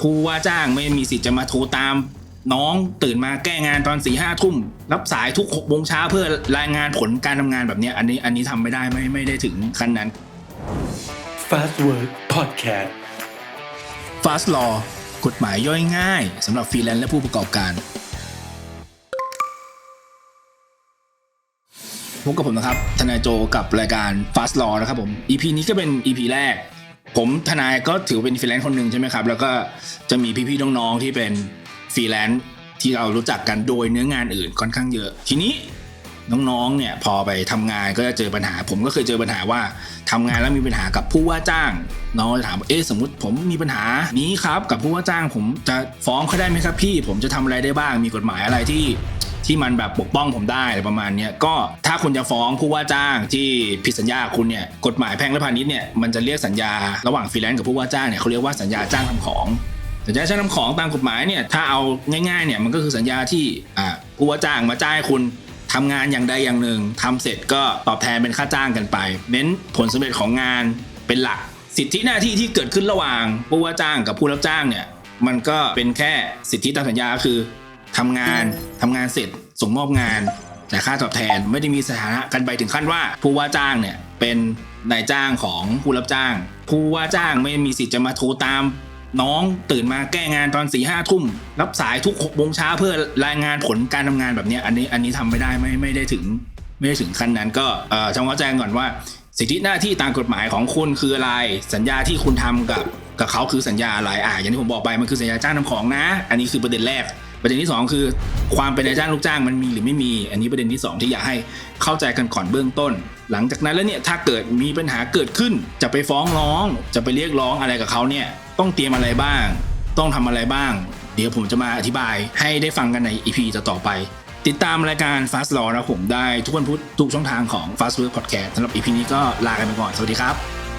ผู้ว่าจ้างไม่มีสิทธิ์จะมาโทรตาม น้องตื่นมาแก้งานตอนสี่ห้าทุ่ม รับสายทุกหกโมงเช้าเพื่อรายงานผลการทำงานแบบเนี้ยอันนี้อันนี้ทำไม่ได้ไม่ไม่ได้ถึงขั้นนั้น Fast Work Podcast Fast Law กฎหมายย่อยง่ายสำหรับฟรีแลนซ์และผู้ประกอบการพบกับผมนะครับ ทนายโจกับรายการ Fast Law นะครับผม EP นี้ก็เป็น EP แรก ผมทนายก็ถือเป็นฟรีแลนซ์คนหนึ่งใช่ไหมครับ แล้วก็จะมีพี่ๆน้องๆที่เป็นฟรีแลนซ์ที่เรารู้จักกันโดยเนื้องานอื่นค่อนข้างเยอะ ทีนี้น้องๆเนี่ยพอไปทำงานก็จะเจอปัญหา ผมก็เคยเจอปัญหาว่าทำงานแล้วมีปัญหากับผู้ว่าจ้าง น้องจะถามเอ๊ะสมมติผมมีปัญหานี้ครับกับผู้ว่าจ้าง ผมจะฟ้องเขาได้ไหมครับพี่ ผมจะทำอะไรได้บ้างมีกฎหมายอะไรที่ ที่มันแบบปกป้องผมได้อะไรประมาณนี้ก็ถ้าคุณจะฟ้องผู้ว่าจ้างที่ผิดสัญญาคุณเนี่ยกฎหมายแพ่งและพาณิชย์เนี่ยมันจะเรียกสัญญาระหว่างฟรีแลนซ์กับผู้ว่าจ้างเนี่ยเขาเรียกว่าสัญญาจ้างทำของสัญญาจ้างทำของตามกฎหมายเนี่ยถ้าเอาง่ายๆเนี่ยมันก็คือสัญญาที่อ่าผู้ว่าจ้างมาจ้างคุณทำงานอย่างใดอย่างหนึ่งทำเสร็จก็ตอบแทนเป็นค่าจ้างกันไป เน้นผลสำเร็จของงานเป็นหลัก สิทธิหน้าที่ที่เกิดขึ้นระหว่างผู้ว่าจ้างกับผู้รับจ้างเนี่ยมันก็เป็นแค่สิทธิตามสัญญาคือทำงานทำงานเสร็จ ส่งมอบงานแต่ค่าตอบแทนไม่ได้มีสถานะกันไปถึงขั้นว่า ผู้ว่าจ้างเนี่ยเป็นนายจ้างของผู้รับจ้าง ผู้ว่าจ้างไม่มีสิทธิ์จะมาโทรตาม น้องตื่นมาแก้งานตอนสี่ห้าทุ่ม รับสายทุกหกโมงเช้าเพื่อรายงานผลการทำงานแบบนี้อันนี้อันนี้ทำไม่ได้ไม่ไม่ได้ถึง ไม่ได้ถึงขั้นนั้นก็เอ่อทำเข้าใจก่อนว่า สิทธิหน้าที่ตามกฎหมายของคุณคืออะไรสัญญาที่คุณทำกับกับเขาคือสัญญาอะไรอะอย่างที่ผมบอกไปมันคือสัญญาจ้างทำของนะ อันนี้คือประเด็นแรก ประเด็นที่สองคือ ความเป็นนายจ้างลูกจ้างมันมีหรือไม่มี อันนี้ประเด็นที่สองที่อยากให้เข้าใจกันก่อนเบื้องต้น หลังจากนั้นแล้วเนี่ยถ้าเกิดมีปัญหาเกิดขึ้น จะไปฟ้องร้อง จะไปเรียกร้องอะไรกับเขาเนี่ยต้องเตรียมอะไรบ้าง ต้องทำอะไรบ้าง เดี๋ยวผมจะมาอธิบายให้ได้ฟังกันใน EP ต่อๆไป ติดตามรายการ Fast Law นะผมได้ทุกวันพุธทุกช่องทางของ Fast Work Podcast สำหรับ EP นี้ก็ลากันไปก่อนสวัสดีครับ